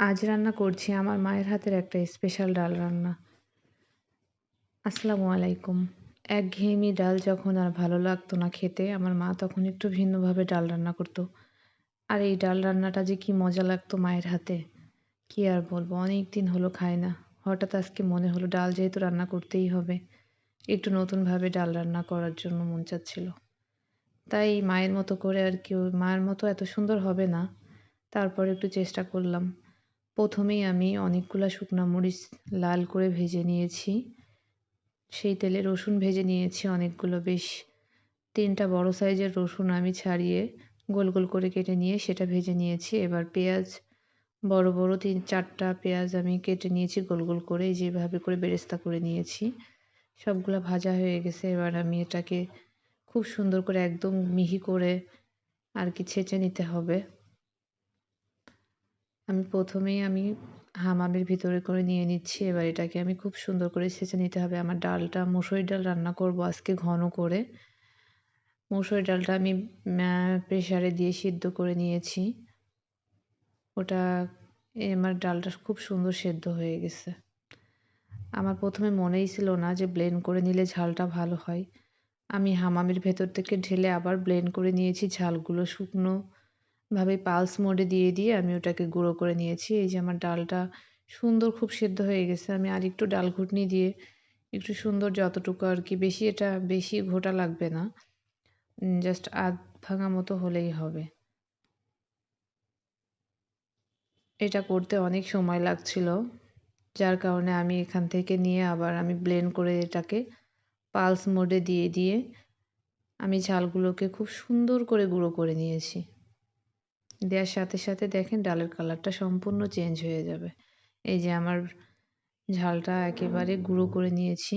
আজ রান্না করছি আমার মায়ের হাতের একটা স্পেশাল ডাল রান্না। আসসালামু আলাইকুম। একঘেয়েমি ডাল যখন আর ভালো লাগতো না খেতে, আমার মা তখন একটু ভিন্নভাবে ডাল রান্না করতো। আর এই ডাল রান্নাটা যে কি মজা লাগতো মায়ের হাতে, কি আর বলব অনেক দিন হলো খাই না। হঠাৎ আজকে মনে হলো ডাল যেহেতু রান্না করতেই হবে, একটু নতুনভাবে ডাল রান্না করার জন্য মন চাচ্ছিল। তাই মায়ের মতো করে আর কি মায়ের মতো এত সুন্দর হবে না, তারপর একটু চেষ্টা করলাম। প্রথমেই আমি অনেকগুলো শুকনো মরিচ লাল করে ভেজে নিয়েছি। সেই তেলে রসুন ভেজে নিয়েছি অনেকগুলো। বেশ তিনটা বড় সাইজের রসুন আমি ছাড়িয়ে গোল গোল করে কেটে নিয়ে সেটা ভেজে নিয়েছি। এবার পেঁয়াজ, বড় বড় তিন চারটা পেঁয়াজ আমি কেটে নিয়েছি গোল গোল করে যেভাবে করে বেরেস্তা করে নিয়েছি। সবগুলো ভাজা হয়ে গেছে। এবার আমি এটাকে খুব সুন্দর করে একদম মিহি করে আর কি ছেঁচে নিতে হবে। আমি প্রথমেই আমি হামামের ভিতরে করে নিয়ে নিচ্ছি, এবার এটাকে আমি খুব সুন্দর করে ছেঁচে নিতে হবে। আমার ডালটা, মুসুরি ডাল রান্না করব আজকে ঘন করে। মুসুরি ডালটা আমি প্রেশারে দিয়ে সিদ্ধ করে নিয়েছি। ওটা আমার ডালটা খুব সুন্দর সেদ্ধ হয়ে গেছে। আমার প্রথমে মনেই ছিল না যে ব্লেন্ড করে নিলে ঝালটা ভালো হয়। আমি হামামের ভেতর থেকে ঢেলে আবার ব্লেন্ড করে নিয়েছি ঝালগুলো শুকনো ভাবে পালস মোডে দিয়ে দিয়ে আমি ওটাকে গুঁড়ো করে নিয়েছি। এই যে আমার ডালটা সুন্দর খুব সেদ্ধ হয়ে গেছে। আমি আর একটু ডাল ঘুটনি দিয়ে একটু সুন্দর যতটুকু আর কি, বেশি এটা, বেশি ঘোটা লাগবে না। জাস্ট আধ ভাঙা মতো হলেই হবে। এটা করতে অনেক সময় লাগছিল। যার কারণে আমি এখান থেকে নিয়ে আবার আমি ব্লেন্ড করে এটাকে পালস মোডে দিয়ে দিয়ে আমি ঝালগুলোকে খুব সুন্দর করে গুঁড়ো করে নিয়েছি। দেওয়ার সাথে সাথে দেখেন ডালের কালারটা সম্পূর্ণ চেঞ্জ হয়ে যাবে। এই যে আমার ঝালটা একেবারে গুঁড়ো করে নিয়েছি।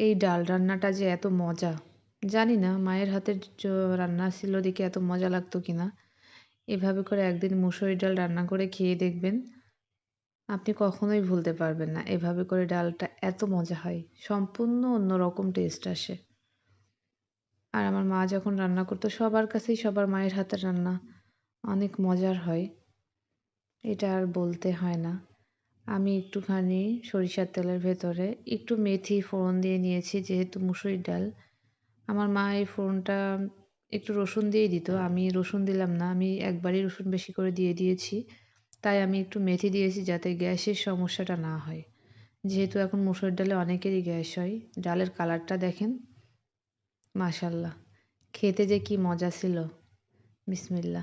এই ডাল রান্নাটা যে এত মজা, জানি না মায়ের হাতের রান্না ছিল দেখে এত মজা লাগতো কিনা। এভাবে করে একদিন মুসুরি ডাল রান্না করে খেয়ে দেখবেন, আপনি কখনোই ভুলতে পারবেন না। এভাবে করে ডালটা এত মজা হয়, সম্পূর্ণ অন্যরকম টেস্ট আসে। আর আমার মা যখন রান্না করতো, সবার কাছেই সবার মায়ের হাতের রান্না। অনেক মজার হয়। এটা আর বলতে হয় না। আমি একটুখানি সরিষার তেলের ভেতরে একটু মেথি ফোড়ন দিয়ে নিয়েছি, যেহেতু মুসুরির ডাল। আমার মা এই ফোড়নটা একটু রসুন দিয়েই দিত। আমি রসুন দিলাম না, আমি একবারই রসুন বেশি করে দিয়ে দিয়েছি। তাই আমি একটু মেথি দিয়েছি যাতে গ্যাসের সমস্যাটা না হয়। যেহেতু এখন মুসুর ডালে অনেকেরই গ্যাস হয়। ডালের কালারটা দেখেন। মাশাল্লাহ। খেতে যে কি মজা ছিল। বিসমিল্লা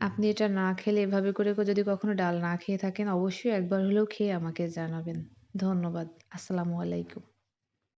আপনি এটা না খেলে এভাবে করে যদি কখনো ডাল না খেয়ে থাকেন, অবশ্যই একবার হলেও খেয়ে আমাকে জানাবেন। ধন্যবাদ। আসসালামু আলাইকুম।